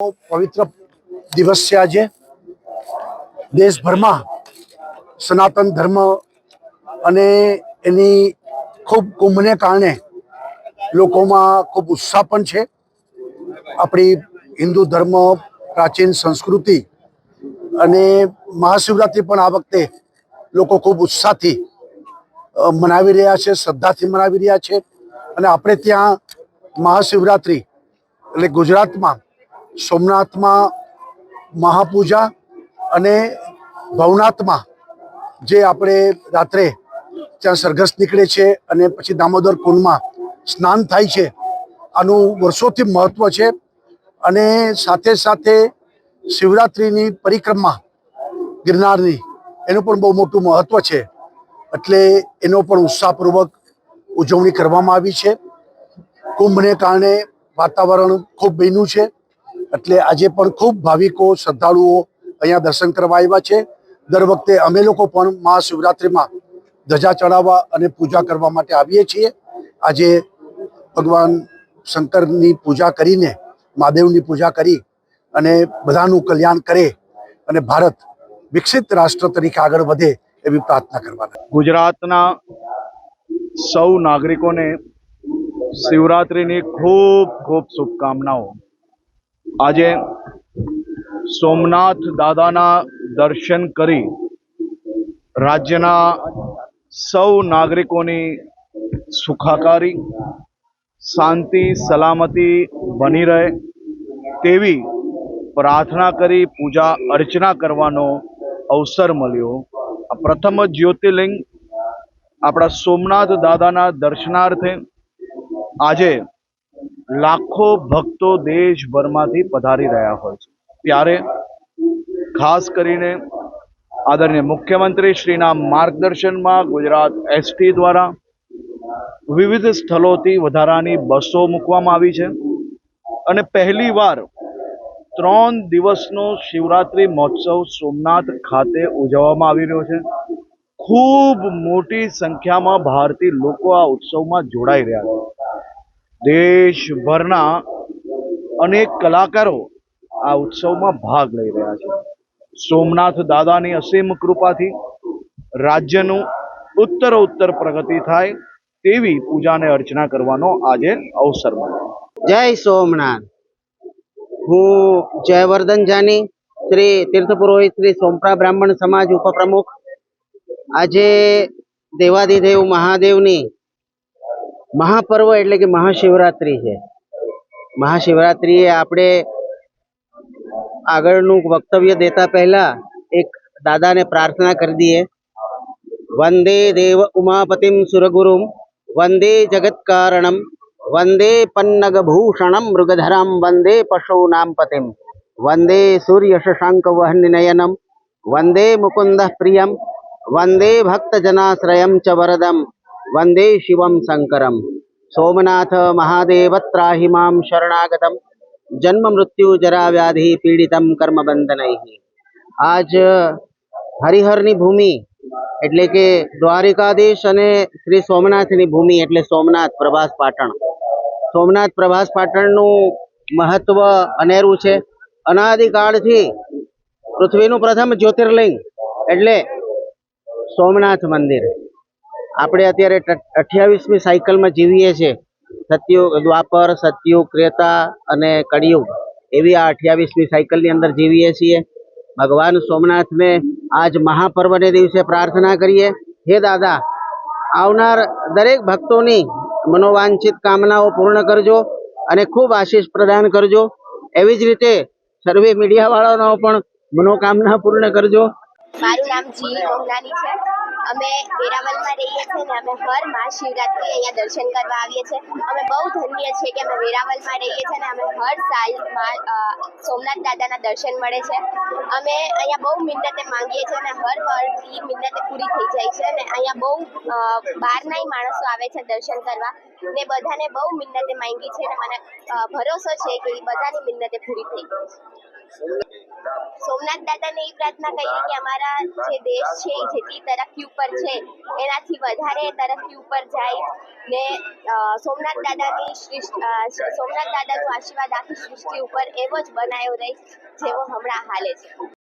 પવિત્ર દિવસ છે આજે. દેશભરમાં સનાતન ધર્મ અને એની ખૂબ કુંભને કારણે લોકોમાં ખૂબ ઉત્સાહ પણ છે. આપણી હિન્દુ ધર્મ, પ્રાચીન સંસ્કૃતિ અને મહાશિવરાત્રિ પણ આ વખતે લોકો ખૂબ ઉત્સાહથી મનાવી રહ્યા છે, શ્રદ્ધાથી મનાવી રહ્યા છે. અને આપણે ત્યાં મહાશિવરાત્રિ એટલે ગુજરાતમાં સોમનાથમાં મહાપૂજા અને ભવનાથમાં જે આપણે રાત્રે ત્યાં સરઘસ નીકળે છે અને પછી દામોદર કુંડમાં સ્નાન થાય છે, આનું વર્ષોથી મહત્વ છે. અને સાથે સાથે શિવરાત્રિની પરિક્રમા ગિરનારની, એનું પણ બહુ મોટું મહત્વ છે. એટલે એનો પણ ઉત્સાહપૂર્વક ઉજવણી કરવામાં આવી છે. કુંભને કારણે વાતાવરણ ખૂબ બન્યું છે. એટલે આજે પણ ખૂબ ભાવિકો, શ્રદ્ધાળુઓ અહીંયા દર્શન કરવા આવ્યા છે. દર વખતે અમે લોકો પણ મહાશિવરાત્રિમાં ધજા ચડાવવા અને પૂજા કરવા માટે આવીએ છીએ. આજે ભગવાન શંકરની પૂજા કરીને, મહાદેવની પૂજા કરી અને બધાનું કલ્યાણ કરે અને ભારત વિકસિત રાષ્ટ્ર તરીકે આગળ વધે એવી પ્રાર્થના કરવાના. ગુજરાતના સૌ નાગરિકોને શિવરાત્રિની ખૂબ ખૂબ શુભકામનાઓ. આજે સોમનાથ દાદાના દર્શન કરી રાજ્યના સૌ નાગરિકોની સુખાકારી, શાંતિ, સલામતી બની રહે તેવી પ્રાર્થના કરી, પૂજા અર્ચના કરવાનો અવસર મળ્યો. આ પ્રથમ જ્યોતિર્લિંગ આપણા સોમનાથ દાદાના દર્શનાર્થે આજે લાખો ભક્તો દેશભરમાંથી પધારી રહ્યા હોય છે. ત્યારે ખાસ કરીને આદરણીય મુખ્યમંત્રી શ્રીના માર્ગદર્શનમાં ગુજરાત એસટી દ્વારા વિવિધ સ્થળોથી વધારાની બસો મૂકવામાં આવી છે. અને પહેલીવાર ત્રણ દિવસનો શિવરાત્રિ મહોત્સવ સોમનાથ ખાતે ઉજવવામાં આવી રહ્યો છે. ખૂબ મોટી સંખ્યામાં ભારતીય લોકો આ ઉત્સવમાં જોડાઈ રહ્યા છે. દેશભરના અનેક કલાકારો આ ઉત્સવમાં ભાગ લઈ રહ્યા છે. સોમનાથ દાદાની અસીમ કૃપાથી રાજ્યનું ઉત્તર ઉત્તર પ્રગતિ થાય તેવી પૂજાને અર્ચના કરવાનો આજે અવસર મળ્યો. જય સોમનાથ. હું જયવર્ધન જાની, શ્રી તીર્થ પુરોહિત શ્રી સોમપ્રા બ્રાહ્મણ સમાજ ઉપપ્રમુખ. આજે દેવાદિદેવ મહાદેવની મહાપર્વ એટલે કે મહાશિવરાત્રિ છે. મહાશિવરાત્રિએ આપણે આગળનું વક્તવ્ય દેતા પહેલા એક દાદાને પ્રાર્થના કરી દઈએ. વંદે દેવ ઉમાપતિમ સુરગુરુમ, વંદે જગત્કારણમ, વંદે પન્નગભૂષણમ મૃગધરમ, વંદે પશુનામ પતિમ વંદે સૂર્ય શશાંક વહનિનયનમ વંદે મુકુંદ પ્રિયમ વંદે ભક્તજનાશ્રયમ ચ વરદમ વંદે શિવમ શંકરમ સોમનાથ મહાદેવ ત્રાહી મામ શરણાગતમ જન્મ મૃત્યુ જરા વ્યાધિ પીડિતમ કર્મ બંધનૈ આજ હરિહરની ભૂમિ એટલે કે દ્વારિકાધીશ અને શ્રી સોમનાથની ભૂમિ, એટલે સોમનાથ પ્રભાસ પાટણ. સોમનાથ પ્રભાસ પાટણનું મહત્વ અનેરું છે. અનાદિકાળથી પૃથ્વીનું પ્રથમ જ્યોતિર્લિંગ, એટલે સોમનાથ મંદિર. આપણે અત્યારે અઠ્યાવીસમી સાયકલમાં જીવીએ છીએ. સતયુગ દ્વાપર સતયુગ ક્રેતા અને કળિયુગ. એવી આ અઠ્યાવીસમી સાયકલની અંદર જીવીએ છીએ. ભગવાન સોમનાથને આજ મહાપર્વને દિવસે પ્રાર્થના કરીએ. હે દાદા, આવનાર દરેક ભક્તોની મનોવાંછિત કામનાઓ પૂર્ણ કરજો અને ખૂબ આશીષ પ્રદાન કરજો. એવી જ રીતે સર્વે મીડિયાવાળાનો પણ મનોકામના પૂર્ણ કરજો. મારું નામ જી મોહનાની છે. અમે વેરાવલમાં રહીએ છીએ ને અમે હર મહાશિવરાત્રિ અહીંયા દર્શન કરવા આવીએ છીએ. અમે બહુ ધન્ય છીએ કે અમે વેરાવલમાં રહીએ છીએ ને અમે હર સાલ સોમનાથ દાદાના દર્શન મળે છે. અમે અહીંયા બહુ મિન્નતે માંગીએ છીએ અને હર વર્ષથી મિન્નતે પૂરી થઈ જાય છે અને અહીંયા બહુ બહારનાય માણસો આવે છે દર્શન કરવા. ને બધાને બહુ મિન્નતે માંગી છે અને મને ભરોસો છે કે એ બધાની મિન્નતે પૂરી થઈ ગઈ સોમનાથ દાદાને એ પ્રાર્થના કરીએ કે અમારા જે દેશ છે એ જેટલી તરક્કી ઉપર છે, એનાથી વધારે તરક્કી ઉપર જાય ને સોમનાથ દાદાની સોમનાથ દાદાનો આશીર્વાદ આખી સૃષ્ટિ ઉપર એવો જ બનાવ્યો રહે જેવો હમણાં હાલે છે.